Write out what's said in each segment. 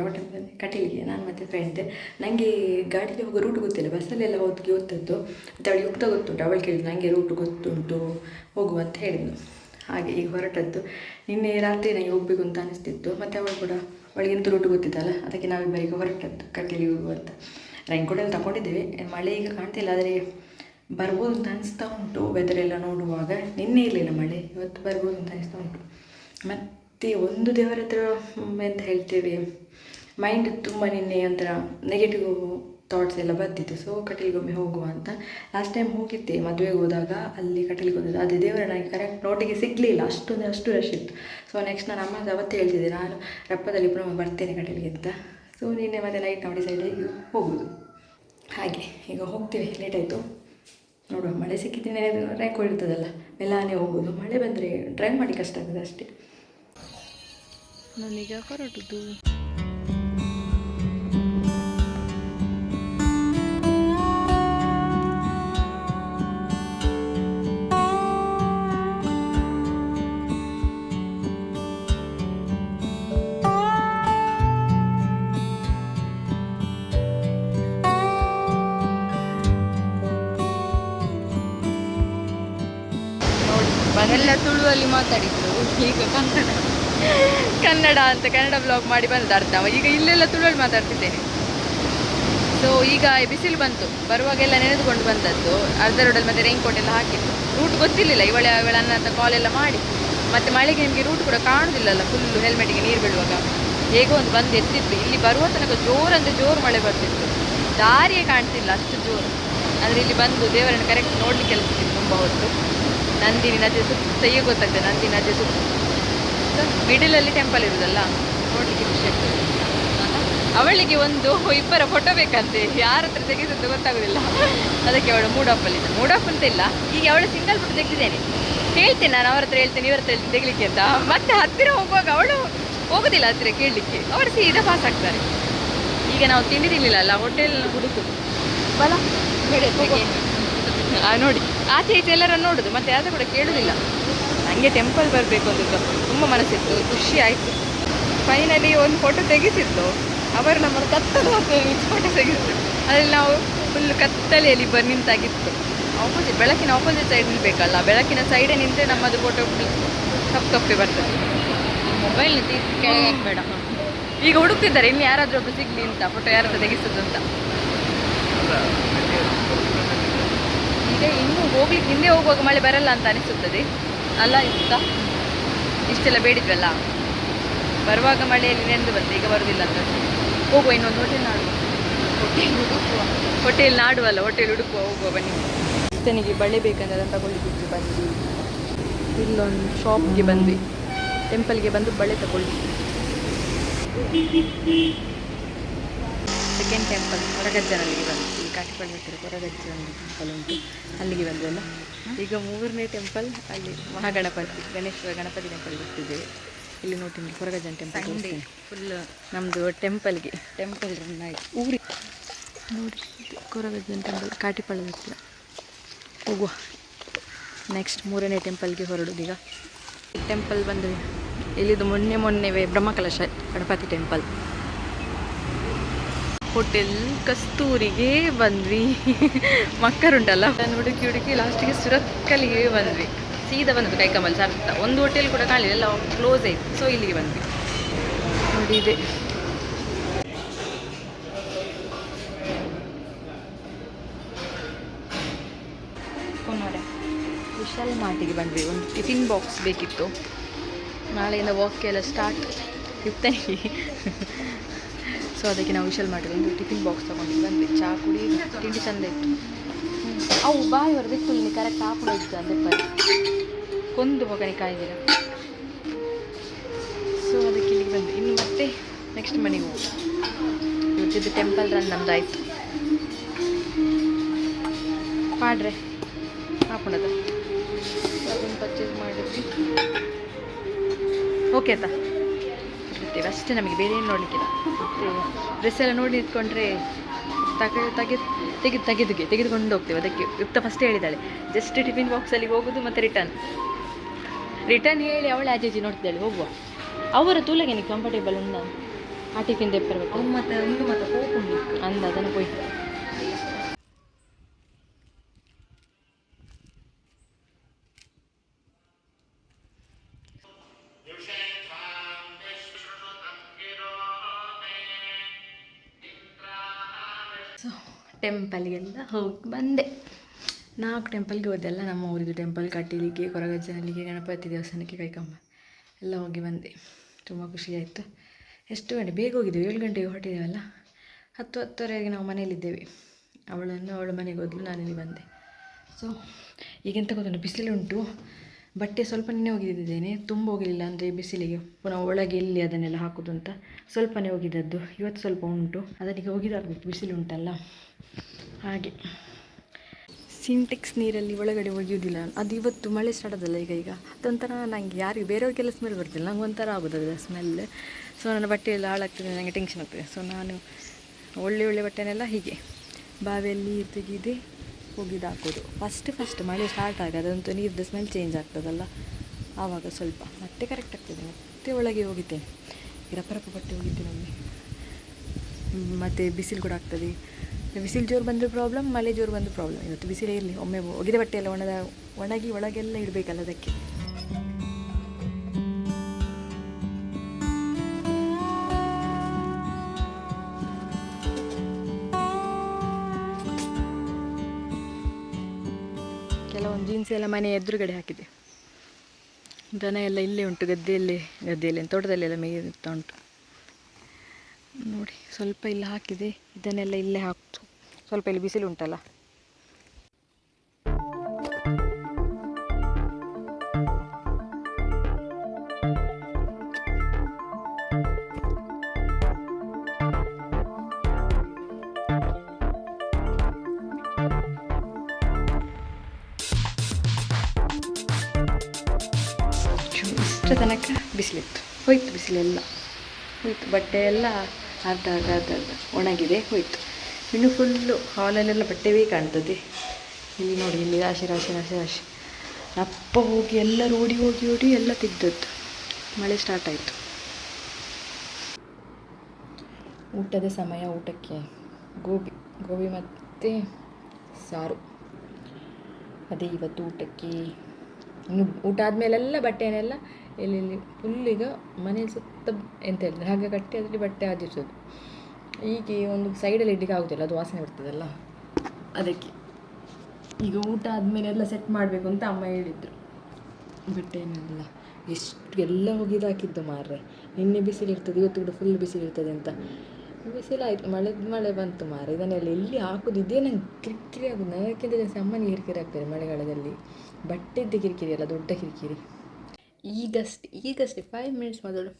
ಯಾವ ನಾನು ಮತ್ತು ಫ್ರೆಂಡ್ ನನಗೆ ಗಾಡಿಯಲ್ಲಿ ಹೋಗೋ ರೂಟ್ ಗೊತ್ತಿಲ್ಲ. ಬಸ್ಸಲ್ಲೆಲ್ಲ ಹೋಗಿ ಗೊತ್ತದ್ದು ಮತ್ತು ಅವಳಿಗೆ ಹೋಗ್ತಾ ಗೊತ್ತುಂಟು. ಅವಳು ಕೇಳಿದ್ರು ನನಗೆ ರೂಟ್ ಗೊತ್ತುಂಟು. ಹೋಗು ಅಂತ ಹೇಳಿದ್ನು ಹಾಗೆ ಈಗ ಹೊರಟದ್ದು. ನಿನ್ನೆ ರಾತ್ರಿ ನನಗೆ ಹೋಗಬೇಕು ಅಂತ ಅನಿಸ್ತಿತ್ತು. ಮತ್ತು ಅವಳು ಕೂಡ, ಅವಳಿಗೆ ಎಂತ ರೂಟ್ ಗೊತ್ತಿದ್ದಲ್ಲ ಅದಕ್ಕೆ ನಾವಿಬ್ಬರಿಗೆ ಹೊರಟದ್ದು ಕಟೀಲಿಗೆ ಹೋಗುವ ಅಂತ. ರೈನ್ಕೋಟ್ ಎಲ್ಲ ತಗೊಂಡಿದ್ದೇವೆ. ಮಳೆ ಈಗ ಕಾಣ್ತಿಲ್ಲ ಆದರೆ ಬರ್ಬೋದು ಅಂತ ಅನಿಸ್ತಾ ಉಂಟು. ವೆದರ್ ಎಲ್ಲ ನೋಡುವಾಗ ನಿನ್ನೆ ಇರಲಿಲ್ಲ ಮಳೆ. ಇವತ್ತು ಬರ್ಬೋದು ಅಂತ ಅನಿಸ್ತಾ ಉಂಟು. ಮತ್ತು ಒಂದು ದೇವರ ಹತ್ರ ಎಂತ ಹೇಳ್ತೇವೆ. ಮೈಂಡ್ ತುಂಬ ನಿನ್ನೆ ಒಂಥರ ನೆಗೆಟಿವ್ ಥಾಟ್ಸ್ ಎಲ್ಲ ಬರ್ತಿತ್ತು. ಸೊ ಕಟೀಲಿಗೊಮ್ಮೆ ಹೋಗುವ ಅಂತ. ಲಾಸ್ಟ್ ಟೈಮ್ ಹೋಗಿದ್ದೆ, ಮದುವೆಗೆ ಹೋದಾಗ ಅಲ್ಲಿ ಕಟೀಲಿಗೆ ಹೋದದ್ದು ಅದೇ ದೇವರ ನನಗೆ ಕರೆಕ್ಟ್ ನೋಟಿಗೆ ಸಿಗಲಿಲ್ಲ. ಅಷ್ಟೊಂದು, ಅಷ್ಟು ರಶ್ ಇತ್ತು. ಸೊ ನೆಕ್ಸ್ಟ್ ನಾನು ಅಮ್ಮ ಅವತ್ತೇ ಹೇಳ್ತಿದ್ದೆ. ನಾನು ರಪ್ಪದಲ್ಲಿ ಪುನಃ ಬರ್ತೇನೆ ಕಟೀಲಿಗೆ ಅಂತ. ಸೊ ನಿನ್ನೆ ಮತ್ತೆ ನೈಟ್ ನಾವು ಡಿಸೈಡ್ ಆಗಿ ಹೋಗೋದು. ಹಾಗೆ, ಈಗ ಹೋಗ್ತೀವಿ. ಲೇಟ್ ಆಯಿತು. ನೋಡುವ. ಮಳೆ ಸಿಕ್ಕಿದ್ದೇನೆ ರ್ಯಾಂಕ್ ಇರ್ತದಲ್ಲ ನೆಲಾನೇ ಹೋಗೋದು. ಮಳೆ ಬಂದರೆ ಡ್ರೈವ್ ಮಾಡಿ ಕಷ್ಟ ಆಗ್ತದೆ ಅಷ್ಟೇ. ನಾನೀಗ ಹೊರಟುದು ಮನೆಲ್ಲ ತುಳುವಲ್ಲಿ ಮಾತಾಡಿದ್ರು. ಈಗ ಕನ್ನಡ ಕನ್ನಡ ಅಂತ ಕನ್ನಡ ಬ್ಲಾಗ್ ಮಾಡಿ ಬಂದ ಅರ್ಥ ಈಗ ಇಲ್ಲೆಲ್ಲ ತುಳುವಲ್ಲಿ ಮಾತಾಡ್ತಿದ್ದೇನೆ. ಸೊ ಈಗ ಬಿಸಿಲು ಬಂತು. ಬರುವಾಗೆಲ್ಲ ನೆನೆದುಕೊಂಡು ಬಂದದ್ದು. ಅರ್ಧ ರೋಡಲ್ಲಿ ಮತ್ತೆ ರೈನ್ ಕೋಟ್ ಎಲ್ಲ ಹಾಕಿತ್ತು ರೂಟ್ ಗೊತ್ತಿರಲಿಲ್ಲ. ಇವಳೆ ಇವಳ ಅನ್ನ ಅಂತ ಕಾಲ್ ಎಲ್ಲ ಮಾಡಿ. ಮತ್ತೆ ಮಳೆಗೆ ನಿಮಗೆ ರೂಟ್ ಕೂಡ ಕಾಣುದಿಲ್ಲಲ್ಲ. ಫುಲ್ಲು ಹೆಲ್ಮೆಟ್ಗೆ ನೀರು ಬೀಳುವಾಗ. ಹೇಗೋ ಒಂದು ಬಂದು ಎತ್ತಿತ್ತು ಇಲ್ಲಿ ಬರುವ ತನಕ ಜೋರಂದ್ರೆ ಜೋರು ಮಳೆ ಬರ್ತಿತ್ತು. ದಾರಿಯೇ ಕಾಣ್ತಿಲ್ಲ. ಅಷ್ಟು ಜೋರು. ಆದರೆ ಇಲ್ಲಿ ಬಂದು ದೇವರನ್ನು ಕರೆಕ್ಟ್ ನೋಡ್ಲಿಕ್ಕೆ ಸಿಕ್ಕಿತ್ತು ತುಂಬ ಹೊತ್ತು. ನಂದಿನಿ ನದಿ ಸುತ್ತ ಗೊತ್ತಾಗ್ತದೆ ನಂದಿನಿ ನದಿ ಸುತ್ತ ಮಿಡಲಲ್ಲಿ ಟೆಂಪಲ್ ಇರುದಲ್ಲ ನೋಡ್ಲಿಕ್ಕೆ ಖುಷಿ ಆಗ್ತದೆ. ಅವಳಿಗೆ ಒಂದು ಇಬ್ಬರ ಫೋಟೋ ಬೇಕಂತೆ. ಯಾರ ಹತ್ರ ತೆಗೆಸಂತ ಗೊತ್ತಾಗೋದಿಲ್ಲ. ಅದಕ್ಕೆ ಅವಳು ಮೂಡಪ್ಪಲ್ಲಿದ್ದ ಮೂಡಪ್ಪ ಅಂತ ಇಲ್ಲ. ಈಗ ಅವಳು ಸಿಂಗಲ್ ಫೋಟೋ ತೆಗೆದಿದ್ದೇನೆ. ಹೇಳ್ತೇನೆ ನಾನು ಅವ್ರ ಹತ್ರ ಹೇಳ್ತೇನೆ ಇವ್ರ ಹತ್ರ ಹೇಳ್ತೇನೆ ತೆಗಿಲಿಕ್ಕೆ ಅಂತ. ಮತ್ತೆ ಹತ್ತಿರ ಹೋಗುವಾಗ ಅವಳು ಹೋಗುದಿಲ್ಲ ಹತ್ತಿರ ಕೇಳಲಿಕ್ಕೆ. ಅವರು ಸೀದಾ ಪಾಸ್ ಆಗ್ತಾರೆ. ಈಗ ನಾವು ತಿಂಡಿ ತಿನ್ನಲಿಲ್ಲ ಹೋಟೆಲ್ ಹುಡುಕು. ಬಲ ನೋಡಿ. ಆಚೆ ಈಚೆ ಎಲ್ಲರನ್ನು ನೋಡುದು ಮತ್ತೆ ಯಾರು ಕೂಡ ಕೇಳೋದಿಲ್ಲ. ನನಗೆ ಟೆಂಪಲ್ ಬರಬೇಕು ಅಂತ ತುಂಬ ಮನಸ್ಸಿತ್ತು ಖುಷಿ ಆಯಿತು. ಫೈನಲಿ ಒಂದು ಫೋಟೋ ತೆಗೆಸಿದ್ದು. ಅವರು ನಮ್ಮನ್ನು ಕತ್ತಲು ಫೋಟೋ ತೆಗೆಸಿದ್ರು. ಅಲ್ಲಿ ನಾವು ಫುಲ್ ಕತ್ತಲೆಯಲ್ಲಿ ಇಬ್ಬರು ನಿಂತಾಗಿತ್ತು. ಆಪೋಸಿಟ್ ಬೆಳಕಿನ ಆಪೋಸಿಟ್ ಸೈಡ್ ನಿಲ್ಬೇಕಲ್ಲ ಬೆಳಕಿನ ಸೈಡೇ ನಿಂತರೆ ನಮ್ಮದು ಫೋಟೋ ಕಪ್ಪು ಕಪ್ಪೆ ಬರ್ತದೆ. ಮೊಬೈಲ್ ಕೆಳಗೆ ಬೇಡ ಈಗ ಹುಡುಕ್ತಿದ್ದಾರೆ ಇನ್ನು ಯಾರಾದರೂ ಒಬ್ರು ಸಿಗಲಿ ಅಂತ ಫೋಟೋ ಯಾರಾದ್ರೂ ತೆಗೆಸೋದು ಅಂತ. ಹೋಗ್ಲಿಕ್ಕೆ ಹಿಂದೆ ಹೋಗುವಾಗ ಮಳೆ ಬರಲ್ಲ ಅಂತ ಅನಿಸುತ್ತದೆ. ಅಲ್ಲ ಇಷ್ಟ ಇಷ್ಟೆಲ್ಲ ಬೇಡಿದ್ವಲ್ಲ? ಬರುವಾಗ ಮಳೆಯಲ್ಲಿ ನೆಂದು ಬಂತು ಈಗ ಬರುವುದಿಲ್ಲ ಅಂತ ಹೋಗುವ ಇನ್ನೊಂದು ಹೋಟೆಲ್ ನಾಡುವ ಹೋಟೆಲ್ ಹುಡುಕುವ. ಹೋಟೆಲ್ ನಾಡುವಲ್ಲ ಹೋಟೆಲ್ ಹುಡುಕುವ ಹೋಗುವ ಬನ್ನಿ. ಅಷ್ಟನಿಗೆ ಬಳೆ ಬೇಕಂದ್ರೆ ಅದನ್ನು ತಗೊಳ್ಳಿಕ್ಕೆ ಬಂದ್ವಿ. ಇಲ್ಲೊಂದು ಶಾಪ್ಗೆ ಬಂದ್ವಿ. ಟೆಂಪಲ್ಗೆ ಬಂದು ಬಳೆ ತಗೊಳ್ಳಿ. ಸೆಕೆಂಡ್ ಟೆಂಪಲ್ ಹೊರಗಜ್ಜನಲ್ಲಿಗೆ ಬಂದು ಕಾಟಿಪಳ್ಳಿ ಹತ್ತಿರ ಕೊರಗಜ್ಜಿ ಒಂದು ಟೆಂಪಲ್ ಉಂಟು. ಅಲ್ಲಿಗೆ ಬಂದೆಲ್ಲ. ಈಗ ಮೂರನೇ ಟೆಂಪಲ್ ಅಲ್ಲಿ ಮಹಾಗಣಪತಿ ಗಣೇಶ ಗಣಪತಿ ಟೆಂಪಲ್ ಬರ್ತಿದ್ದೇವೆ ಇಲ್ಲಿ ನೋಡಿ ನಿಮಗೆ ಕೊರಗಜ್ಜನ ಟೆಂಪಲ್ ಫುಲ್ ನಮ್ಮದು ಟೆಂಪಲ್ಗೆ ಟೆಂಪಲ್ ರನ್ ಆಯಿತು. ಊರಿ. ನೋಡಿ ಕೊರಗಜ್ಜನ ಟೆಂಪಲ್ ಕಾಟಿಪಳ್ಳದ ಹತ್ತಿರ ಹೋಗುವ. ನೆಕ್ಸ್ಟ್ ಮೂರನೇ ಟೆಂಪಲ್ಗೆ ಹೊರಡೋದು ಈಗ. ಟೆಂಪಲ್ ಬಂದರೆ ಇಲ್ಲಿದು ಮೊನ್ನೆ ಮೊನ್ನೆವೇ ಬ್ರಹ್ಮಕಲಶ ಗಣಪತಿ ಟೆಂಪಲ್ ಹೋಟೆಲ್ ಕಸ್ತೂರಿಗೆ ಬಂದ್ವಿ. ಮಕ್ಕರುಂಟಲ್ಲ ನಾನು ಹುಡುಕಿ ಹುಡುಕಿ ಲಾಸ್ಟಿಗೆ ಸುರತ್ಕಲಿಗೆ ಬಂದ್ವಿ. ಸೀದಾ ಬಂದದ್ದು ಕೈಕಮಲ್ ಸರ್ತ ಒಂದು ಹೋಟೆಲ್ ಕೂಡ ಕಾಣಲಿಲ್ಲ ಎಲ್ಲ ಕ್ಲೋಸ್ ಆಯ್ತು. ಸೊ ಇಲ್ಲಿಗೆ ಬಂದ್ವಿ. ನೋಡಿದೆ ವಿಶಾಲ್ ಮಾರ್ಟಿಗೆ ಬಂದ್ವಿ. ಒಂದು ಟಿಫಿನ್ ಬಾಕ್ಸ್ ಬೇಕಿತ್ತು. ನಾಳೆಯಿಂದ ವಾಕ್ ಎಲ್ಲ ಸ್ಟಾರ್ಟ್ ಯುಕ್ತನಿಗೆ ಸೊ ಅದಕ್ಕೆ ನಾವು ವಿಶಲ್ ಮಾಡಿದ್ವಿ ಒಂದು ಟಿಫಿನ್ ಬಾಕ್ಸ್ ತೊಗೊಂಡು ಬಂದ್ವಿ ಚಹಾ ಕುಡಿ ತಿಂಡಿ ಚಂದ ಇತ್ತು. ಅವು ಬಾಯಿ ಹೊರದಿತ್ತು ಇಲ್ಲಿ ಕರೆಕ್ಟ್ ಹಾಕೊಂಡು ಇತ್ತು ಅದೆಪ್ಪ ಕೊಂದು ಹೋಗನೆ ಕಾಯ್ದಿರ ಸೊ ಅದಕ್ಕೆ ಇಲ್ಲಿಗೆ ಬಂದ್ವಿ. ಇನ್ನು ಮತ್ತೆ ನೆಕ್ಸ್ಟ್ ಮನೆಗೆ ಹೋಗಿ ಇವತ್ತಿದ್ದು ಟೆಂಪಲ್ ರನ್ ನಮ್ದು ಆಯಿತು. ಪಾಡ್ರೆ ಹಾಕೊಂಡದ ಅದನ್ನು ಪರ್ಚೇಸ್ ಮಾಡಿದ್ವಿ. ಓಕೆ ಆಯ್ತಾ ಇರ್ತೇವೆ ಅಷ್ಟೇ ನಮಗೆ ಬೇರೆ ಏನು ನೋಡಲಿಕ್ಕಿಲ್ಲ. ಮತ್ತೆ ಡ್ರೆಸ್ ಎಲ್ಲ ನೋಡಿ ನಿಂತ್ಕೊಂಡ್ರೆ ತಗ ತೆಗೆದು ತೆಗೆದು ತೆಗೆದುಗೆ ತೆಗೆದುಕೊಂಡು ಹೋಗ್ತೇವೆ. ಅದಕ್ಕೆ ಯುಕ್ತ ಫಸ್ಟ್ ಹೇಳಿದ್ದಾಳೆ. ಜಸ್ಟ್ ಟಿಫಿನ್ ಬಾಕ್ಸಲ್ಲಿ ಹೋಗೋದು ಮತ್ತು ರಿಟರ್ನ್ ರಿಟರ್ನ್ ಹೇಳಿ ಅವಳೆ ಆಚೆಚಿ ನೋಡ್ತಿದ್ದಾಳೆ. ಹೋಗುವ. ಅವರ ತೂಲಗೆ ನೀನು ಕಂಫರ್ಟೇಬಲ್ ಉಂಡ ಆ ಟಿಫಿನ್ ತೆಪ್ಪರ್ಬೇಕು ಮತ್ತೆ ಒಂದು ಮತ್ತೆ ಹೋಗ್ಕೊಂಡು ಅಂದ ಅದನ್ನು போய் ಟೆಂಪಲ್ಗೆಲ್ಲ ಹೋಗಿ ಬಂದೆ. ನಾಲ್ಕು ಟೆಂಪಲ್ಗೆ ಹೋದೆಲ್ಲ ನಮ್ಮ ಊರಿದ್ದು ಟೆಂಪಲ್ ಕಟೀಲಿಗೆ ಕೊರಗಜ್ಜನಲ್ಲಿಗೆ ಗಣಪತಿ ದೇವಸ್ಥಾನಕ್ಕೆ ಕೈಕಂಬ. ಎಲ್ಲ ಹೋಗಿ ಬಂದೆ. ತುಂಬ ಖುಷಿ ಆಯಿತು. ಎಷ್ಟು ಗಂಟೆ? ಬೇಗ ಹೋಗಿದ್ದೆವು. ಏಳು ಗಂಟೆಗೆ ಹೊರಟಿದ್ದೇವಲ್ಲ? ಹತ್ತು ಹತ್ತುವರೆಗೆ ನಾವು ಮನೇಲಿದ್ದೇವೆ ಅವಳನ್ನು ಅವಳ ಮನೆಗೆ ಹೋದ್ಲು. ನಾನು ಇಲ್ಲಿ ಬಂದೆ. ಸೊ ಈಗೆಂತ ಗೊತ್ತುಂಟು? ಬಿಸಿಲುಂಟು ಬಟ್ಟೆ ಸ್ವಲ್ಪ ನೆನೆ ಒಗೆದಿದ್ದೇನೆ, ತುಂಬ ಹೋಗಲಿಲ್ಲ ಅಂದರೆ ಬಿಸಿಲಿಗೆ. ಪುನಃ ಒಳಗೆ ಎಲ್ಲಿ ಅದನ್ನೆಲ್ಲ ಹಾಕೋದು ಅಂತ ಸ್ವಲ್ಪನೇ ಹೋಗಿದ್ದದ್ದು ಇವತ್ತು ಸ್ವಲ್ಪ ಉಂಟು. ಅದನ್ನೀಗ ಹೋಗಿದಾಗಬೇಕು ಬಿಸಿಲು ಉಂಟಲ್ಲ. ಹಾಗೆ. ಸಿಂಟೆಕ್ಸ್ ನೀರಲ್ಲಿ ಒಳಗಡೆ ಒಗೆಯುವುದಿಲ್ಲ. ಅದು ಇವತ್ತು ಮಳೆ ಸ್ಟಾರ್ಟ್ ಆದಲ್ಲ ಈಗ ಈಗ. ಅದೊಂಥರ ನನಗೆ ಯಾರಿಗೆ ಬೇರೆಯವ್ರಿಗೆಲ್ಲ ಸ್ಮೆಲ್ ಬರ್ತಿಲ್ಲ ನಂಗೆ ಒಂಥರ ಆಗೋದು ಸ್ಮೆಲ್ ಸೊ ನನ್ನ ಬಟ್ಟೆ ಎಲ್ಲ ಹಾಳಾಗ್ತದೆ ನನಗೆ ಟೆನ್ಷನ್ ಆಗ್ತದೆ. ಸೊ ನಾನು ಒಳ್ಳೆ ಒಳ್ಳೆ ಬಟ್ಟೆನೆಲ್ಲ ಹೀಗೆ ಬಾವಿಯಲ್ಲಿ ತೆಗೆದು ಒಗೆದು ಹಾಕೋದು. ಫಸ್ಟ್ ಫಸ್ಟ್ ಮಳೆ ಸ್ಟಾರ್ಟ್ ಆಗಿ ಅದಂತೂ ನೀರ್ದು ಸ್ಮೆಲ್ ಚೇಂಜ್ ಆಗ್ತದಲ್ಲ? ಆವಾಗ ಸ್ವಲ್ಪ ಮತ್ತೆ ಕರೆಕ್ಟ್ ಆಗ್ತದೆ. ಮತ್ತೆ ಒಳಗೆ ಹೋಗಿದ್ದೇನೆ. ಇರಪ್ಪರಪ್ಪ ರಪ್ಪ ಬಟ್ಟೆ ಹೋಗಿದ್ದೇನೆ ಒಮ್ಮೆ. ಮತ್ತೆ ಬಿಸಿಲು ಕೂಡ ಆಗ್ತದೆ. ಬಿಸಿಲು ಜೋರು ಬಂದರೂ ಪ್ರಾಬ್ಲಮ್ ಮಳೆ ಜೋರು ಬಂದರೂ ಪ್ರಾಬ್ಲಮ್ ಇವತ್ತು ಬಿಸಿಲೇ ಇರಲಿ. ಒಮ್ಮೆ ಒಗೆದ ಬಟ್ಟೆ ಎಲ್ಲ ಒಣದ, ಒಣಗಿ ಒಳಗೆಲ್ಲ ಇಡಬೇಕಲ್ಲ ಅದಕ್ಕೆ. ಎಲ್ಲ ಮನೆ ಎದುರುಗಡೆ ಹಾಕಿದೆ. ದನ ಎಲ್ಲ ಇಲ್ಲೇ ಉಂಟು, ಗದ್ದೆಯಲ್ಲೇ, ಗದ್ದೆಯಲ್ಲಿ ತೋಟದಲ್ಲೆಲ್ಲ ಮೇಯ್ತಾ ಉಂಟು. ನೋಡಿ, ಸ್ವಲ್ಪ ಇಲ್ಲಿ ಹಾಕಿದೆ, ಇದನ್ನೆಲ್ಲ ಇಲ್ಲೇ ಹಾಕ್ತು ಸ್ವಲ್ಪ ಇಲ್ಲಿ ಬಿಸಿಲು ಉಂಟಲ್ಲ? ಇಷ್ಟ ತನಕ ಬಿಸಿಲಿತ್ತು. ಹೋಯ್ತು ಬಿಸಿಲೆಲ್ಲ. ಹೋಯ್ತು, ಬಟ್ಟೆ ಎಲ್ಲ ಅರ್ಧ ಅರ್ಧ ಅರ್ಧ ಅರ್ಧ ಒಣಗಿದೆ, ಹೋಯ್ತು. ಇನ್ನು ಫುಲ್ಲು ಹಾಲಲ್ಲೆಲ್ಲ ಬಟ್ಟೆವೇ ಕಾಣ್ತದೆ. ಇಲ್ಲಿ ನೋಡಿ, ಇಲ್ಲಿ ರಾಶಿ ರಾಶಿ ರಾಶಿ ರಾಶಿ. ಅಪ್ಪ ಹೋಗಿ ಎಲ್ಲರೂ ಓಡಿ, ಹೋಗಿ, ಓಡಿ ಎಲ್ಲ ತೆಗ್ದದ್ದು. ಮಳೆ ಸ್ಟಾರ್ಟ್ ಆಯಿತು. ಊಟದ ಸಮಯ, ಊಟಕ್ಕೆ ಗೋಬಿ. ಗೋಬಿ ಮತ್ತು ಸಾರು. ಅದೇ ಇವತ್ತು ಊಟಕ್ಕೆ ಇನ್ನು ಊಟ ಆದಮೇಲೆಲ್ಲ ಬಟ್ಟೆನೆಲ್ಲ ಇಲ್ಲಿ ಫುಲ್ ಈಗ ಮನೆ ಸುತ್ತ ಎಂತ ಹೇಳಿದ್ರೆ, ಹಾಗೆ ಕಟ್ಟಿ ಅದರಲ್ಲಿ ಬಟ್ಟೆ ಆದಿಸೋದು ಹೀಗೆ ಒಂದು ಸೈಡಲ್ಲಿ ಇಡ್ಲಿಕ್ಕೆ ಆಗೋದಿಲ್ಲ, ಅದು ವಾಸನೆ ಬರ್ತದಲ್ಲ? ಅದಕ್ಕೆ ಈಗ ಊಟ ಆದಮೇಲೆ ಎಲ್ಲ ಸೆಟ್ ಮಾಡಬೇಕು ಅಂತ ಅಮ್ಮ ಹೇಳಿದರು. ಬಟ್ಟೆನೆಲ್ಲ ಎಷ್ಟು ಎಲ್ಲ ಒಗೆದು ಹಾಕಿದ್ದು ಮಾರ್ರೆ. ನಿನ್ನೆ ಬಿಸಿಲಿರ್ತದೆ ಇವತ್ತು ಕೂಡ ಫುಲ್ ಬಿಸಿಲಿರ್ತದೆ ಅಂತ. ಬಿಸಿಲಾಯ್ತು, ಮಳೆ ಮಳೆ ಬಂತು ಮಾರ್ರೆ. ಇದನ್ನೆಲ್ಲ ಎಲ್ಲಿ ಹಾಕೋದು ಇದೇ ನಂಗೆ ಕಿರಿಕಿರಿ ಆಗೋದು ನನಗಿಂತ ಜಾಸ್ತಿ ಅಮ್ಮನಿಗೆ ಕಿರಿಕಿರಿ ಆಗ್ತದೆ ಮಳೆಗಾಲದಲ್ಲಿ. ಬಟ್ಟೆದ್ದೇ ಕಿರಿಕಿರಿ ಅಲ್ಲ ದೊಡ್ಡ ಕಿರಿಕಿರಿ ಈಗಷ್ಟೇ ಈಗಷ್ಟೇ ಫೈವ್ ಮಿನಿಟ್ಸ್ ಮೊದಲು.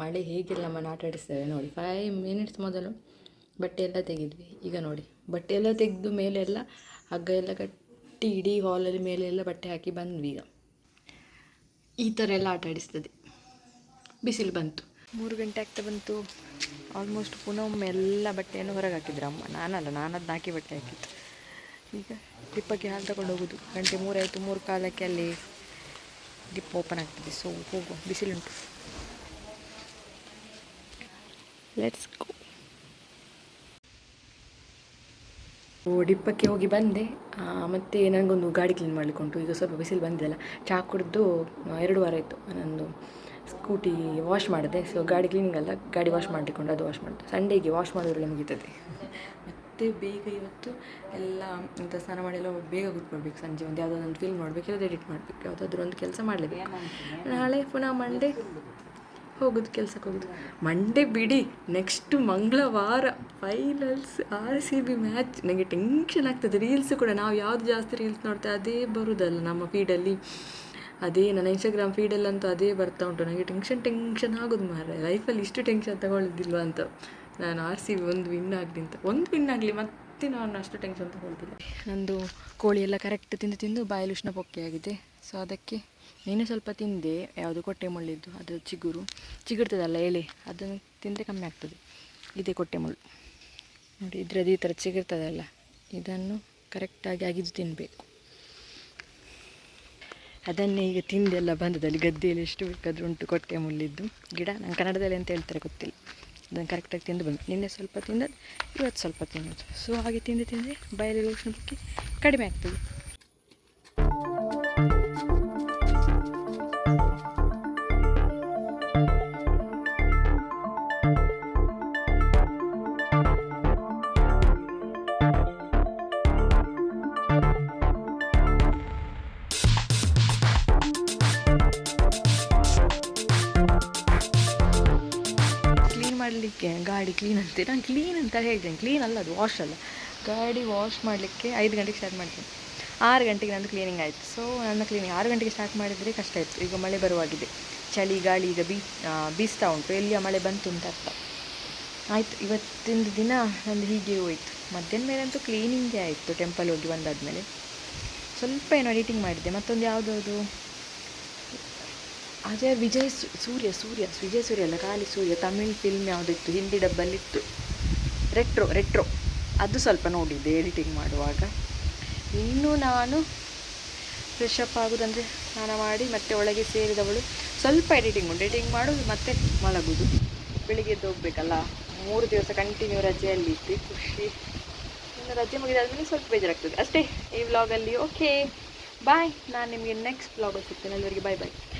ಮಳೆ ಹೇಗೆಲ್ಲ ಮನೆ ಆಟ ಆಡಿಸ್ತೇವೆ ನೋಡಿ ಫೈವ್ ಮಿನಿಟ್ಸ್ ಮೊದಲು ಬಟ್ಟೆ ಎಲ್ಲ ತೆಗೆದ್ವಿ. ಈಗ ನೋಡಿ ಬಟ್ಟೆ ಎಲ್ಲ ತೆಗೆದು ಮೇಲೆ ಎಲ್ಲ ಹಗ್ಗ ಎಲ್ಲ ಕಟ್ಟಿ ಇಡೀ ಹಾಲಲ್ಲಿ ಮೇಲೆ ಎಲ್ಲ ಬಟ್ಟೆ ಹಾಕಿ ಬಂದ್ವಿ ಈಗ. ಈ ಥರ ಎಲ್ಲ ಆಟ ಆಡಿಸ್ತದೆ. ಬಿಸಿಲು ಬಂತು. ಮೂರು ಗಂಟೆ ಆಗ್ತಾ ಬಂತು. ಆಲ್ಮೋಸ್ಟ್ ಪುನಃ ಒಮ್ಮೆ ಎಲ್ಲ ಬಟ್ಟೆಯನ್ನು ಹೊರಗೆ ಹಾಕಿದ್ರು ಅಮ್ಮ. ನಾನಲ್ಲ ನಾನದ್ದು ಹಾಕಿ ಬಟ್ಟೆ ಹಾಕಿದ್ದು. ಈಗ ಡಿಪ್ಪಕ್ಕೆ ಹಾಲು ತಗೊಂಡು ಹೋಗೋದು ಗಂಟೆ ಮೂರಾಯಿತು ಮೂರು ಕಾಲಕ್ಕೆ ಅಲ್ಲಿ ಡಿಪ್ ಓಪನ್ ಆಗ್ತದೆ. ಸೊ ಹೋಗುವ. ಬಿಸಿಲುಂಟು. ಲೆಟ್ಸ್ ಓ ಡಿಪ್ಪಕ್ಕೆ ಹೋಗಿ ಬಂದೆ. ಮತ್ತು ನನಗೊಂದು ಗಾಡಿ ಕ್ಲೀನ್ ಮಾಡಲಿಕ್ಕುಂಟು. ಈಗ ಸ್ವಲ್ಪ ಬಿಸಿಲು ಬಂದಿದೆಲ್ಲ. ಚಹಾ ಕುಡಿದು ಎರಡು ವಾರ ಆಯಿತು. ನಾನೊಂದು ಸ್ಕೂಟಿ ವಾಶ್ ಮಾಡಿದೆ. ಸೊ ಗಾಡಿ ಕ್ಲೀನಿಂಗ್ ಅಲ್ಲ. ಗಾಡಿ ವಾಶ್ ಮಾಡಿಕೊಂಡು ಅದು ವಾಶ್ ಮಾಡಿದೆ. ಸಂಡೇಗೆ ವಾಶ್ ಮಾಡಿದ್ರೆ ಮುಗೀತದೆ. ಮತ್ತೆ ಬೇಗ ಇವತ್ತು ಎಲ್ಲ ಅಂತ ಸ್ನಾನ ಮಾಡಿ ಎಲ್ಲ ಬೇಗ ಕೂತ್ಕೊಳ್ಬೇಕು ಸಂಜೆ ಒಂದು ಯಾವುದಾದ್ರು ಒಂದು ಫಿಲ್ಮ್ ನೋಡಬೇಕು, ಯಾವುದಾದ್ರು ಎಡಿಟ್ ಮಾಡಬೇಕು, ಯಾವುದಾದ್ರೂ ಒಂದು ಕೆಲಸ ಮಾಡಲೇಬೇಕು. ನಾಳೆ ಪುನಃ ಮಂಡೇ ಹೋಗೋದು, ಕೆಲ್ಸಕ್ಕೆ ಹೋಗೋದು. ಮಂಡೇ ಬಿಡಿ ನೆಕ್ಸ್ಟ್ ಮಂಗಳವಾರ finals R C B match ನನಗೆ ಟೆನ್ಷನ್ ಆಗ್ತದೆ ರೀಲ್ಸ್ ಕೂಡ ನಾವು ಯಾವುದು ಜಾಸ್ತಿ ರೀಲ್ಸ್ ನೋಡ್ತೇವೆ ಅದೇ ಬರುದಲ್ಲ ನಮ್ಮ ಫೀಡಲ್ಲಿ ಅದೇ ನನ್ನ ಇನ್ಸ್ಟಾಗ್ರಾಮ್ ಫೀಡಲ್ಲಂತೂ ಅದೇ ಬರ್ತಾ ಉಂಟು. ನನಗೆ ಟೆನ್ಷನ್ ಟೆನ್ಷನ್ ಆಗೋದು ಮಾರ್ರೆ. ಲೈಫಲ್ಲಿ ಇಷ್ಟು ಟೆನ್ಷನ್ ತಗೊಳ್ಳೋದಿಲ್ವ ಅಂತ. ನಾನು ಆರ್ ಸಿ ಬಿ ಒಂದು ವಿನ್ ಆಗಲಿ ಅಂತ ಒಂದು ವಿನ್ ಆಗಲಿ ಮತ್ತೆ ನಾನು ಅಷ್ಟು ಟೆನ್ಷನ್ ತಗೊಳ್ತಿಲ್ಲ. ನಂದು ಕೋಳಿ ಎಲ್ಲ ಕರೆಕ್ಟ್ ತಿಂದು ತಿಂದು ಬಾಯಲ್ಲಿ ಉಷ್ಣ ಪೊಕ್ಕೆ ಆಗಿದೆ. ಸೊ ಅದಕ್ಕೆ ನೀನು ಸ್ವಲ್ಪ ತಿಂದೆ, ಯಾವುದು ಕೊಟ್ಟೆ ಮುಳ್ಳಿದ್ದು, ಅದು ಚಿಗುರು. ಚಿಗುರ್ತದಲ್ಲ ಎಲೆ, ಅದನ್ನು ತಿಂದರೆ ಕಮ್ಮಿ ಆಗ್ತದೆ. ಇದೇ ಕೊಟ್ಟೆ ಮುಳ್ಳು. ನೋಡಿ, ಇದ್ರದ್ದು ಈ ಥರ ಚಿಗುರ್ತದಲ್ಲ, ಇದನ್ನು ಕರೆಕ್ಟಾಗಿ ಅಗಿದು ತಿನ್ನಬೇಕು ಅದನ್ನೇ ಈಗ ತಿಂದೆಲ್ಲ ಬಂದದಲ್ಲಿ ಗದ್ದೆಯಲ್ಲಿ ಎಷ್ಟು ಬೇಕಾದರೂ ಉಂಟು ಕೊಟ್ಟೆ ಮುಳ್ಳಿದ್ದು. ಗಿಡ ನಂಗೆ ಕನ್ನಡದಲ್ಲಿ ಅಂತ ಹೇಳ್ತಾರೆ ಗೊತ್ತಿಲ್ಲ. ಅದನ್ನು ಕರೆಕ್ಟಾಗಿ ತಿಂದು ಬಂದು ನಿನ್ನೆ ಸ್ವಲ್ಪ ತಿಂದದ್ದು, ಇವತ್ತು ಸ್ವಲ್ಪ ತಿನ್ನೋದು. ಸೊ ಹಾಗೆ ತಿಂದು ತಿಂದರೆ ಬಾಯಲ್ಲಿ ಉಷ್ಣ ಕಡಿಮೆ ಆಗ್ತದೆ. ಮಾಡಲಿಕ್ಕೆ, ಗಾಡಿ ಕ್ಲೀನ್ ಅಂತೆ. ನಾನು ಕ್ಲೀನ್ ಅಂತ ಹೇಳ್ತೇನೆ. ಕ್ಲೀನ್ ಅಲ್ಲ ಅದು ವಾಶ್ ಅಲ್ಲ. ಗಾಡಿ ವಾಶ್ ಮಾಡಲಿಕ್ಕೆ ಐದು ಗಂಟೆಗೆ ಸ್ಟಾರ್ಟ್ ಮಾಡ್ತೀನಿ. ಆರು ಗಂಟೆಗೆ ನಂದು ಕ್ಲೀನಿಂಗ್ ಆಯಿತು. ಸೊ ನನ್ನ ಕ್ಲೀನಿಂಗ್ ಆರು ಗಂಟೆಗೆ ಸ್ಟಾರ್ಟ್ ಮಾಡಿದರೆ ಕಷ್ಟ ಇತ್ತು. ಈಗ ಮಳೆ ಬರುವಾಗಿದೆ. ಚಳಿ, ಗಾಳಿ ಈಗ ಬೀ ಬೀಸ್ತಾ ಉಂಟು. ಎಲ್ಲಿಯ ಮಳೆ ಬಂತು ಅಂತ ಅರ್ಥ. ಆಯಿತು ಇವತ್ತಿನ ದಿನ ನಂದು ಹೀಗೆ ಹೋಯಿತು. ಮಧ್ಯಾಹ್ನ ಮೇಲೆ ಅಂತೂ ಕ್ಲೀನಿಂಗೇ ಆಯಿತು. ಟೆಂಪಲ್ ಹೋಗಿ ಬಂದಾದಮೇಲೆ. ಸ್ವಲ್ಪ ಏನೋ ಎಡಿಟಿಂಗ್ ಮಾಡಿದ್ದೆ. ಮತ್ತೊಂದು ಯಾವುದಾವುದು ಅದೇ ವಿಜಯ್ ಸೂರ್ಯ ಸೂರ್ಯ, ವಿಜಯ್ ಸೂರ್ಯ ಅಲ್ಲ, ಖಾಲಿ ಸೂರ್ಯ, ತಮಿಳ್ ಫಿಲ್ಮ್ ಯಾವುದಿತ್ತು, ಹಿಂದಿ ಡಬ್ಬಲ್ಲಿತ್ತು ರೆಟ್ರೋ ರೆಟ್ರೋ ಅದು ಸ್ವಲ್ಪ ನೋಡಿದ್ದೆ ಎಡಿಟಿಂಗ್ ಮಾಡುವಾಗ. ಇನ್ನು ನಾನು ಫ್ರೆಶ್ ಅಪ್ ಆಗೋದಂದರೆ ಸ್ನಾನ ಮಾಡಿ, ಮತ್ತೆ ಒಳಗೆ ಸೇರಿದವಳು. ಸ್ವಲ್ಪ ಎಡಿಟಿಂಗ್ ಉಂಟು. ಎಡಿಟಿಂಗ್ ಮಾಡೋದು ಮತ್ತೆ ಮಲಗೋದು. ಬೆಳಿಗ್ಗೆ ಹೋಗ್ಬೇಕಲ್ಲ. ಮೂರು ದಿವಸ ಕಂಟಿನ್ಯೂ ರಜೆಯಲ್ಲಿ ಇದ್ದು, ಖುಷಿ. ಇನ್ನು ರಜೆ ಮುಗಿದಾದ್ಮೇಲೆ ಸ್ವಲ್ಪ ಬೇಜಾರಾಗ್ತದೆ. ಅಷ್ಟೇ, ಈ ವ್ಲಾಗಲ್ಲಿ ಓಕೆ ಬಾಯ್ ನಾನು ನಿಮಗೆ ನೆಕ್ಸ್ಟ್ ವ್ಲಾಗಲ್ಲಿ ಸಿಗ್ತೇನೆ. ಅಲ್ಲಿವರೆಗೆ ಬಾಯ್ ಬಾಯ್